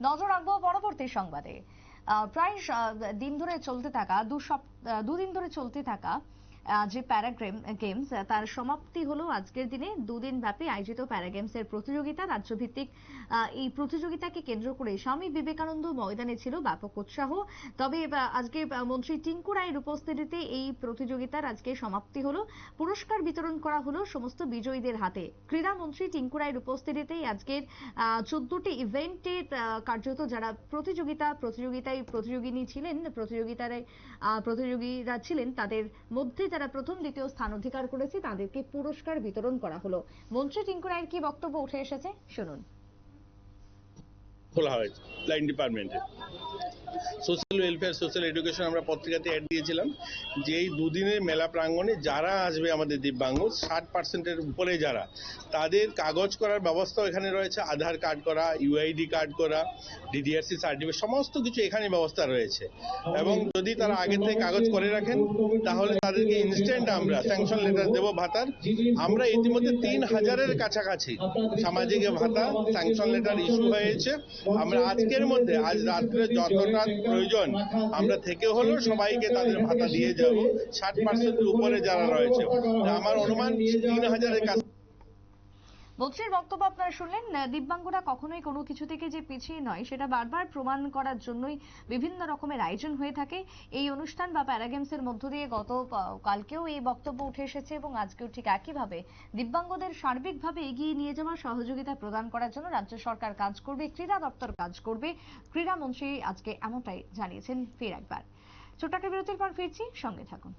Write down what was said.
নজর রাখব পরবর্তী সংবাদে। প্রায় দিন ধরে চলতে থাকা দুদিন ধরে চলতে থাকা যে প্যারাগ্রেম গেমস তার সমাপ্তি হলো আজকের দিনে। দুদিন ব্যাপী আয়োজিত প্যারা গেমসের প্রতিযোগিতা রাজ্যভিত্তিক এই প্রতিযোগিতাকে কেন্দ্র করে স্বামী বিবেকানন্দ ময়দানে ছিল ব্যাপক উৎসাহ। তবে আজকে মন্ত্রী টিঙ্কু রায়ের উপস্থিতিতে এই প্রতিযোগিতার আজকে সমাপ্তি হলো। পুরস্কার বিতরণ করা হলো সমস্ত বিজয়ীদের হাতে। ক্রীড়া মন্ত্রী টিঙ্কু রায়ের উপস্থিতিতেই আজকের চোদ্দটি ইভেন্টে কার্যত যারা প্রতিযোগিতা প্রতিযোগিতায় প্রতিযোগিনী ছিলেন প্রতিযোগিতার আহ, প্রতিযোগীরা ছিলেন তাদের মধ্যে যারা প্রথম, দ্বিতীয় স্থান অধিকার করেছে, তাদেরকে পুরস্কার বিতরণ করা হলো। মন্ত্রী টিঙ্কু রায়ের কি বক্তব্য উঠে এসেছে? শুনুন। খোলা হয়েছে। লাইন ডিপার্টমেন্টে সোশ্যাল ওয়েলফেয়ার সোশ্যাল এডুকেশন আমরা পত্রিকাতে অ্যাড দিয়েছিলাম। যে এই দুদিনের মেলা প্রাঙ্গণে যারা আসবে আমাদের দিব্যাঙ্গ, ষাট পার্সেন্টের উপরে যারা, তাদের কাগজ করার ব্যবস্থাও এখানে রয়েছে। আধার কার্ড করা ইউআইডি কার্ড করা D D R C certificate সমস্ত কিছু এখানে ব্যবস্থা রয়েছে। এবং যদি তারা আগে থেকে কাগজ করে রাখেন, তাহলে তাদেরকে ইনস্ট্যান্ট আমরা স্যাংশন লেটার দেবো ভাতার। আমরা ইতিমধ্যে তিন হাজারের কাছাকাছি সামাজিক ভাতা স্যাংশন লেটার ইস্যু হয়েছে। আমরা আজকের মধ্যে, আজ রাত্রে যতটা প্রয়োজন। আমরা থেকে হলেও সবাইকে তাদের ভাতা দিয়ে যাব। ষাট পার্সেন্টের উপরে যারা রয়েছে। আমার অনুমান, তিন হাজারের কাছে মন্ত্রীর বক্তব্য আপনারা শুনলেন দিব্যাঙ্গরা কখনোই কোনো কিছু থেকে যে পিছিয়ে নয়, সেটা বারবার প্রমাণ করার জন্যই বিভিন্ন রকমের আয়োজন হয়ে থাকে। এই অনুষ্ঠান বা প্যারাগেমসের মধ্য দিয়ে গত কালকেও এই বক্তব্য উঠে এসেছে এবং আজকেও ঠিক একইভাবে দিব্যাঙ্গদের সার্বিকভাবে এগিয়ে নিয়ে যাওয়া সহযোগিতা প্রদান করার জন্য রাজ্য সরকার কাজ করবে, ক্রীড়া দপ্তর কাজ করবে। ক্রীড়ামন্ত্রী আজকে এমনটাই জানিয়েছেন, ফের একবার। ছোট্ট বিরতির পর ফিরছি, সঙ্গে থাকুন।